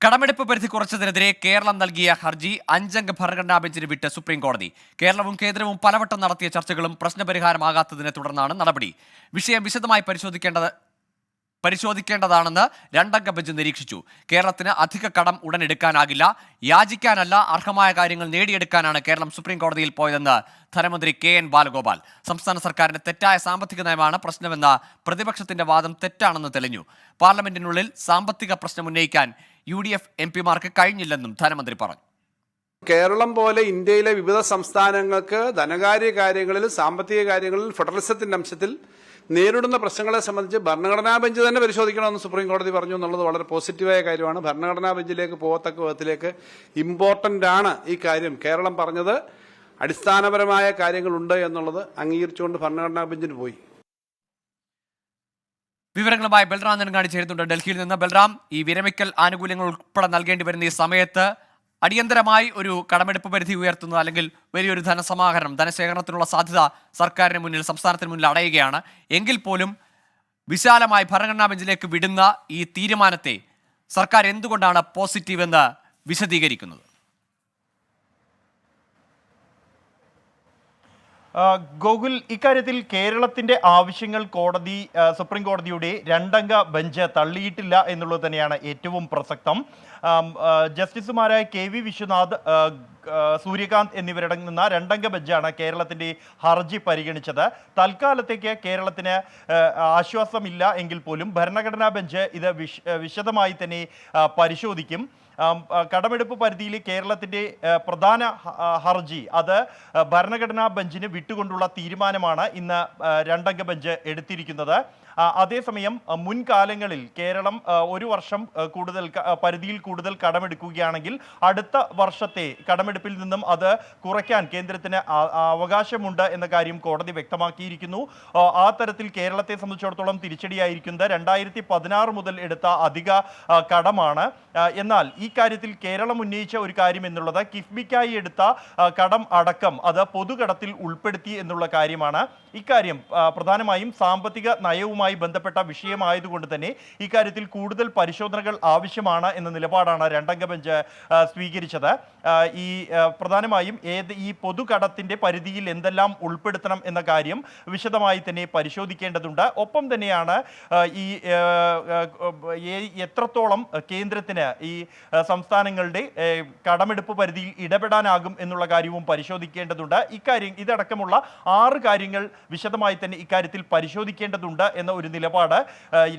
കടമെടുപ്പ് പരിധി കുറച്ചതിനെതിരെ കേരളം നൽകിയ ഹർജി അഞ്ചംഗ ഭരണഘടനാ ബെഞ്ചിന് വിട്ട് സുപ്രീം കോടതി കേരളവും കേന്ദ്രവും പലവട്ടം നടത്തിയ ചർച്ചകളും പ്രശ്നപരിഹാരമാകാത്തതിനെ തുടർന്നാണ് നടപടി. വിഷയം വിശദമായി പരിശോധിക്കേണ്ടത് പരിശോധിക്കേണ്ടതാണെന്ന് രണ്ടംഗ ബെഞ്ച് നിരീക്ഷിച്ചു. കേരളത്തിന് അധിക കടം ഉടൻ എടുക്കാനാകില്ല യാചിക്കാനല്ല അർഹമായ കാര്യങ്ങൾ നേടിയെടുക്കാനാണ് കേരളം സുപ്രീം കോടതിയിൽ പോയതെന്ന് ധനമന്ത്രി കെ എൻ ബാലഗോപാൽ. സംസ്ഥാന സർക്കാരിന്റെ തെറ്റായ സാമ്പത്തിക നയമാണ് പ്രശ്നമെന്ന പ്രതിപക്ഷത്തിന്റെ വാദം തെറ്റാണെന്ന് തെളിഞ്ഞു. പാർലമെന്റിനുള്ളിൽ സാമ്പത്തിക പ്രശ്നം ഉന്നയിക്കാൻ യു ഡി എഫ് എം പിമാർക്ക് കഴിഞ്ഞില്ലെന്നും ധനമന്ത്രി പറഞ്ഞു. കേരളം പോലെ ഇന്ത്യയിലെ വിവിധ സംസ്ഥാനങ്ങൾക്ക് ധനകാര്യ കാര്യങ്ങളിൽ സാമ്പത്തിക കാര്യങ്ങളിൽ ഫെഡറലിസത്തിന്റെ അംശത്തിൽ നേരിടുന്ന പ്രശ്നങ്ങളെ സംബന്ധിച്ച് ഭരണഘടനാ ബെഞ്ച് തന്നെ പരിശോധിക്കണമെന്ന് സുപ്രീം കോടതി പറഞ്ഞു എന്നുള്ളത് വളരെ പോസിറ്റീവായ കാര്യമാണ്. ഭരണഘടനാ ബെഞ്ചിലേക്ക് പോകത്തക്ക വിധത്തിലേക്ക് ഇമ്പോർട്ടന്റ് ആണ് ഈ കാര്യം. കേരളം പറഞ്ഞത് അടിസ്ഥാനപരമായ കാര്യങ്ങളുണ്ട് എന്നുള്ളത് അംഗീകരിച്ചുകൊണ്ട് ഭരണഘടനാ ബെഞ്ചിന് പോയി. വിവരങ്ങളുമായി ബൽറാം നെടുങ്ങാടി ചേരുന്നുണ്ട്. ഡൽഹിയിൽ നിന്ന് ബൽറാം ഈ വിരമിക്കൽ ആനുകൂല്യങ്ങൾ ഉൾപ്പെടെ നൽകേണ്ടി വരുന്ന ഈ സമയത്ത് അടിയന്തരമായി ഒരു കടമെടുപ്പ് പരിധി ഉയർത്തുന്നത് അല്ലെങ്കിൽ വലിയൊരു ധനസമാഹരണം ധനശേഖരണത്തിനുള്ള സാധ്യത സർക്കാരിന് മുന്നിൽ സംസ്ഥാനത്തിന് മുന്നിൽ അടയുകയാണ്. എങ്കിൽ പോലും വിശാലമായി ഭരണഘടനാ ബെഞ്ചിലേക്ക് വിടുന്ന ഈ തീരുമാനത്തെ സർക്കാർ എന്തുകൊണ്ടാണ് പോസിറ്റീവ് എന്ന് വിശദീകരിക്കുന്നത്? ഗോകുൽ ഇക്കാര്യത്തിൽ കേരളത്തിന്റെ ആവശ്യങ്ങൾ കോടതി സുപ്രീം കോടതിയുടെ രണ്ടംഗ ബെഞ്ച് തള്ളിയിട്ടില്ല എന്നുള്ളത് തന്നെയാണ് ഏറ്റവും പ്രസക്തം. ജസ്റ്റിസുമാരായ കെ വി വിശ്വനാഥ് സൂര്യകാന്ത് എന്നിവരടങ്ങുന്ന രണ്ടംഗ ബെഞ്ചാണ് കേരളത്തിന്റെ ഹർജി പരിഗണിച്ചത്. തൽക്കാലത്തേക്ക് കേരളത്തിന് ആശ്വാസമില്ല എങ്കിൽ പോലും ഭരണഘടനാ ബെഞ്ച് ഇത് വിശദമായി തന്നെ പരിശോധിക്കും. കടമെടുപ്പ് പരിധിയിൽ കേരളത്തിന്റെ പ്രധാന ഹർജി. അത് ഭരണഘടനാ ബെഞ്ചിന് വിട്ടുകൊണ്ടുള്ള തീരുമാനമാണ് ഇന്ന് രണ്ടംഗ ബെഞ്ച് എടുത്തിരിക്കുന്നത്. അതേസമയം മുൻകാലങ്ങളിൽ കേരളം ഒരു വർഷം കൂടുതൽ പരിധിയിൽ കൂടുതൽ കടമെടുക്കുകയാണെങ്കിൽ അടുത്ത വർഷത്തെ കടമെടുപ്പിൽ നിന്നും അത് കുറയ്ക്കാൻ കേന്ദ്രത്തിന് അവകാശമുണ്ട് എന്ന കാര്യം കോടതി വ്യക്തമാക്കിയിരിക്കുന്നു. ആ തരത്തിൽ കേരളത്തെ സംബന്ധിച്ചിടത്തോളം തിരിച്ചടിയായിരിക്കുന്നത് രണ്ടായിരത്തി പതിനാറ് മുതൽ എടുത്ത അധിക കടമാണ്. എന്നാൽ ഈ കാര്യത്തിൽ കേരളം ഉന്നയിച്ച ഒരു കാര്യം എന്നുള്ളത് കിഫ്ബിക്കായി എടുത്ത കടം അടക്കം അത് പൊതുകടത്തിൽ ഉൾപ്പെടുത്തി എന്നുള്ള കാര്യമാണ്. ഇക്കാര്യം പ്രധാനമായും സാമ്പത്തിക നയവുമായി ബന്ധപ്പെട്ട വിഷയമായതുകൊണ്ട് തന്നെ ഇക്കാര്യത്തിൽ കൂടുതൽ പരിശോധനകൾ ആവശ്യമാണ് എന്ന നിലപാടാണ് രണ്ടംഗ ബെഞ്ച് സ്വീകരിച്ചത്. ഈ പ്രധാനമായും ഏത് ഈ പൊതുകടത്തിന്റെ പരിധിയിൽ എന്തെല്ലാം ഉൾപ്പെടുത്തണം എന്ന കാര്യം വിശദമായി തന്നെ പരിശോധിക്കേണ്ടതുണ്ട്. ഒപ്പം തന്നെയാണ് ഈ എത്രത്തോളം കേന്ദ്രത്തിന് ഈ സംസ്ഥാനങ്ങളുടെ കടമെടുപ്പ് പരിധിയിൽ ഇടപെടാനാകും എന്നുള്ള കാര്യവും പരിശോധിക്കേണ്ടതുണ്ട്. ഇക്കാര്യം ഇതടക്കമുള്ള ആറ് കാര്യങ്ങൾ വിശദമായി തന്നെ ഇക്കാര്യത്തിൽ പരിശോധിക്കേണ്ടതുണ്ട് എന്ന ഒരു നിലപാട്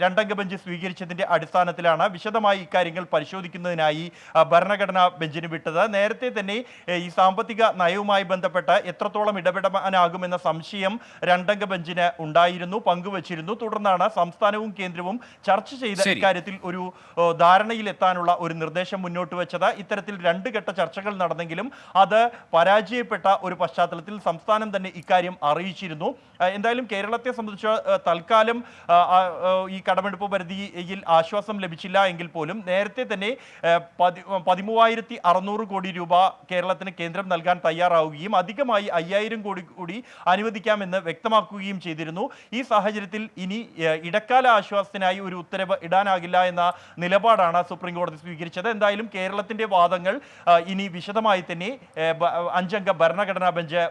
രണ്ടംഗ ബെഞ്ച് സ്വീകരിച്ചതിന്റെ അടിസ്ഥാനത്തിലാണ് വിശദമായി ഇക്കാര്യങ്ങൾ പരിശോധിക്കുന്നതിനായി ഭരണഘടനാ ബെഞ്ചിന് വിട്ടത്. നേരത്തെ തന്നെ ഈ സാമ്പത്തിക നയവുമായി ബന്ധപ്പെട്ട് എത്രത്തോളം ഇടപെടാനാകുമെന്ന സംശയം രണ്ടംഗ ബെഞ്ചിന് ഉണ്ടായിരുന്നു പങ്കുവച്ചിരുന്നു. തുടർന്നാണ് സംസ്ഥാനവും കേന്ദ്രവും ചർച്ച ചെയ്ത. ഇക്കാര്യത്തിൽ ഒരു ധാരണയിലെത്താനുള്ള ഒരു നിർദ്ദേശം മുന്നോട്ട് വെച്ചത്. ഇത്തരത്തിൽ രണ്ട് ഘട്ട ചർച്ചകൾ നടന്നെങ്കിലും അത് പരാജയപ്പെട്ട ഒരു പശ്ചാത്തലത്തിൽ സംസ്ഥാനം തന്നെ ഇക്കാര്യം അറിയിച്ചിരുന്നു. എന്തായാലും കേരളത്തെ സംബന്ധിച്ച് തൽക്കാലം ഈ കടമെടുപ്പ് പരിധിയിൽ ആശ്വാസം ലഭിച്ചില്ല എങ്കിൽ പോലും നേരത്തെ തന്നെ പതിമൂവായിരത്തി അറുന്നൂറ് കോടി രൂപ കേരളത്തിന് കേന്ദ്രം നൽകാൻ തയ്യാറാവുകയും അധികമായി അയ്യായിരം കോടി കൂടി അനുവദിക്കാമെന്ന് വ്യക്തമാക്കുകയും ചെയ്തിരുന്നു. ഈ സാഹചര്യത്തിൽ ഇനി ഇടക്കാല ആശ്വാസത്തിനായി ഒരു ഉത്തരവ് ഇടാനാകില്ല എന്ന നിലപാടാണ് സുപ്രീം കോടതി സ്വീകരിച്ചത്. എന്തായാലും കേരളത്തിന്റെ വാദങ്ങൾ ഇനി വിശദമായി തന്നെ അഞ്ചംഗ ഭരണഘടനാ ബെഞ്ച്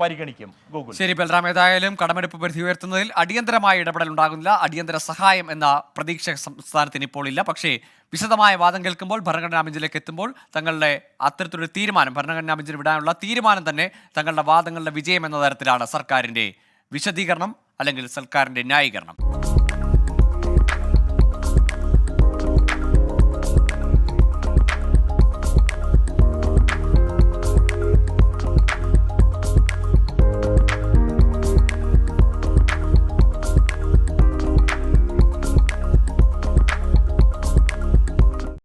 പരിഗണിക്കും. ഗൂഗിൾ. ശരി ബൽറാം ഏതായാലും കടമെടുപ്പ് പരിധി ഉയർത്തുന്നതിൽ അടിയന്തരമായ ഇടപെടൽ ഉണ്ടാകുന്നില്ല. അടിയന്തര സഹായം എന്ന പ്രതീക്ഷ സംസ്ഥാനത്തിന് ഇപ്പോൾ ഇല്ല. പക്ഷേ വിശദമായ വാദം കേൾക്കുമ്പോൾ ഭരണഘടനാ ബെഞ്ചിലേക്ക് എത്തുമ്പോൾ തങ്ങളുടെ അത്തരത്തിലൊരു തീരുമാനം ഭരണഘടനാ ബെഞ്ചിൽ വിടാനുള്ള തീരുമാനം തന്നെ തങ്ങളുടെ വാദങ്ങളുടെ വിജയം എന്ന തരത്തിലാണ് സർക്കാരിന്റെ വിശദീകരണം അല്ലെങ്കിൽ സർക്കാരിന്റെ ന്യായീകരണം.